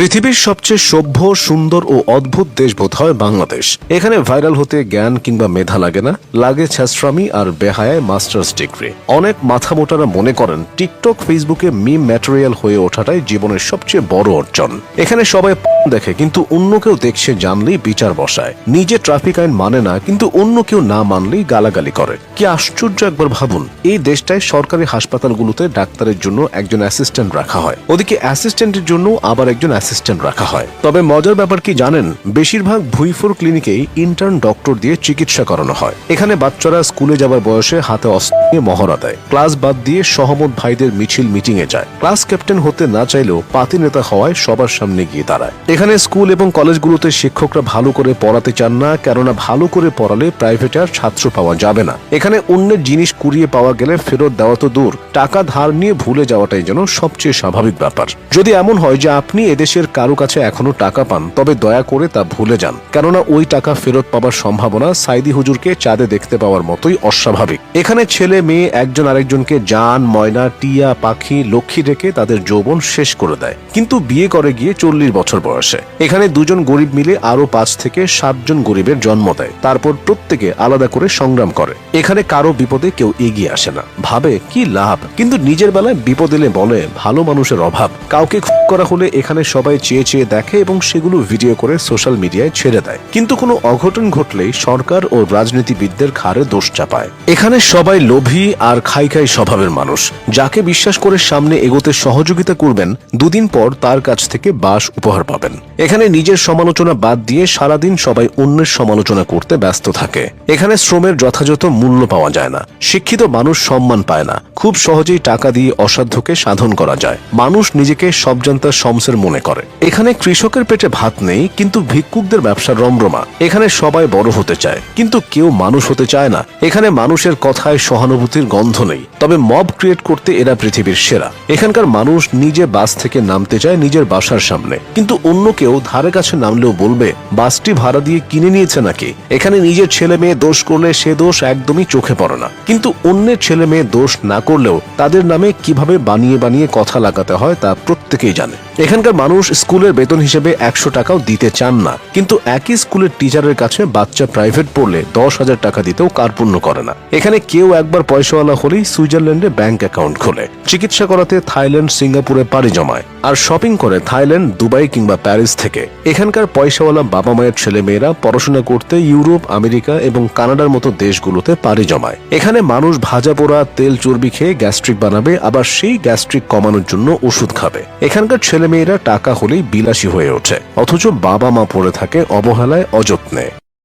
পৃথিবীর সবচেয়ে সভ্য, সুন্দর ও অদ্ভুত দেশ বোধ হয় বাংলাদেশ। এখানে ভাইরাল হতে জ্ঞান কিংবা মেধা লাগে না, লাগে ছ্যাশ্রামি আর বেহায় মাস্টার্স ডিগ্রি। অনেক মাথা মোটারা মনে করেন, টিকটক, ফেসবুকে মিম ম্যাটেরিয়াল হয়ে ওঠাটাই জীবনের সবচেয়ে বড় অর্জন। এখানে সবাই দেখে, কিন্তু অন্য কেউ দেখছে, জানলেই বিচার বসায়। নিজে ট্রাফিক আইন মানে না, কিন্তু অন্য কেউ না মানলেই গালাগালি করে। কি আশ্চর্য একবার ভাবুন, এই দেশটায় সরকারি হাসপাতালগুলোতে ডাক্তারের জন্য একজন অ্যাসিস্ট্যান্ট রাখা হয়। ওদিকে অ্যাসিস্ট্যান্টের জন্য আবার একজন অ্যাসিস্ট্যান্ট রাখা হয়। তবে মজার ব্যাপার কি জানেন? বেশিরভাগ ভুইফোর ক্লিনিকেই ইন্টার্ন ডক্টর দিয়ে চিকিৎসা করানো হয়। এখানে বাচ্চারা স্কুলে যাবার বয়সে হাতে অস্ত্র নিয়ে মহড়া দেয়। ক্লাস বাদ দিয়ে সহমত ভাইদের মিছিল মিটিং এ যায়। ক্লাস ক্যাপ্টেন হতে না চাইলেও পাতি নেতা হওয়ায় সবার সামনে গিয়ে দাঁড়ায়। এখানে স্কুল এবং কলেজগুলোতে শিক্ষকরা ভালো করে পড়াতে চান না, কেননা ভালো করে পড়ালে প্রাইভেটে আর ছাত্র পাওয়া যাবে না। এখানে অন্যের জিনিস কুড়িয়ে পাওয়া গেলে ফেরত দেওয়া তো দূর। টাকা ধার নিয়ে ভুলে যাওয়াটাই যেন সবচেয়ে স্বাভাবিক ব্যাপার। যদি এমন হয় যে আপনি এদেশের কারও কাছে এখনও টাকা পান, তবে দয়া করে তা ভুলে যান। কেননা ওই টাকা ফেরত পাবার সম্ভাবনা সাইদি হুজুরকে চাঁদে দেখতে পাওয়ার মতোই অস্বাভাবিক। এখানে ছেলে, মেয়ে, একজন আরেকজনকে জান, ময়না, টিয়া, পাখি, লক্ষ্মী ডেকে তাদের যৌবন শেষ করে দেয়। কিন্তু বিয়ে করে গিয়ে চল্লিশ বছর বয়সে। এখানে দুজন গরিব মিলে আরও পাঁচ থেকে সাতজন গরিবের জন্ম দেয়। তারপর প্রত্যেকে আলাদা করে সংগ্রাম করে। এখানে কারও বিপদে কেউ এগিয়ে আসে না। ভাবে কি লাভ? কিন্তু নিজের বেলায় বিপদ এলে বলে ভালো মানুষের অভাব। কাউকে খুন করা হলে এখানে সবাই চেয়ে চেয়ে দেখে এবং সেগুলো ভিডিও করে সোশ্যাল মিডিয়ায় ছেড়ে দেয়। কিন্তু কোনো অঘটন ঘটলেই সরকার ও রাজনীতিবিদদের ঘাড়ে দোষ চাপায়। এখানে সবাই লোভী আর খাই খাই স্বভাবের মানুষ। যাকে বিশ্বাস করে সামনে এগোতে সহযোগিতা করবেন, দুদিন পর তার কাছ থেকে বাস উপহার পাবেন। এখানে নিজের সমালোচনা বাদ দিয়ে সারাদিন সবাই অন্যের সমালোচনা করতে ব্যস্ত থাকে। এখানে শ্রমের যথাযথ মূল্য পাওয়া যায় না। শিক্ষিত মানুষ সম্মান পায় না। খুব সহজেই টাকা দিয়ে অসাধ্যকে সাধন করা যায়। মানুষ নিজেকে সবজান্তা শমসের মনে করে। এখানে কৃষকের পেটে ভাত নেই, কিন্তু ভিক্ষুকদের ব্যবসা রমরমা। এখানে সবাই বড় হতে চায়, কিন্তু কেউ মানুষ হতে চায় না। এখানে মানুষের কথায় সহানুভূতির গন্ধ নেই। তবে মব ক্রিয়েট করতে এরা পৃথিবীর সেরা। এখানকার মানুষ নিজে বাস থেকে নামতে চায় নিজের বাসার সামনে। কিন্তু অন্য কেউ ধারে কাছে নামলেও বলবে, বাসটি ভাড়া দিয়ে কিনে নিয়েছে নাকি? এখানে নিজের ছেলে মেয়ে দোষ করলে সে দোষ একদমই চোখে পড়ে না। কিন্তু অন্যের ছেলে মেয়ে দোষ না করলেও তাদের নামে কীভাবে বানিয়ে বানিয়ে কথা লাগাতে হয় তা প্রত্যেকেই জানে। এখানকার মানুষ স্কুলের বেতন হিসেবে একশো টাকাও দিতে চান না। কিন্তু একই স্কুলের টিচারের কাছে বাচ্চা প্রাইভেট পড়লে দশ হাজার টাকা দিতেও কার্পণ্য করে না। এখানে কেউ একবার পয়সাওয়ালা হলেই সুইজারল্যান্ডে ব্যাংক অ্যাকাউন্ট খোলে। চিকিৎসা করাতে থাইল্যান্ড, সিঙ্গাপুরে পাড়ি জমায়। আর শপিং করে থাইল্যান্ড, দুবাই কিংবা প্যারিস থেকে। এখানকার পয়সাওয়ালা বাবা মায়ের ছেলে মেয়েরা পড়াশোনা করতে ইউরোপ, আমেরিকা এবং কানাডার মতো দেশগুলোতে পাড়ি জমায়। এখানে মানুষ ভাজা পোড়া, তেল চর্বি খেয়ে গ্যাস্ট্রিক বানাবে, আবার সেই গ্যাস্ট্রিক কমানোর জন্য ওষুধ খাবে। এখানকার ছেলেমেয়েরা টাকা হলেই বিলাসী হয়ে ওঠে। অথচ বাবা মা পড়ে থাকে অবহেলায় অযত্নে।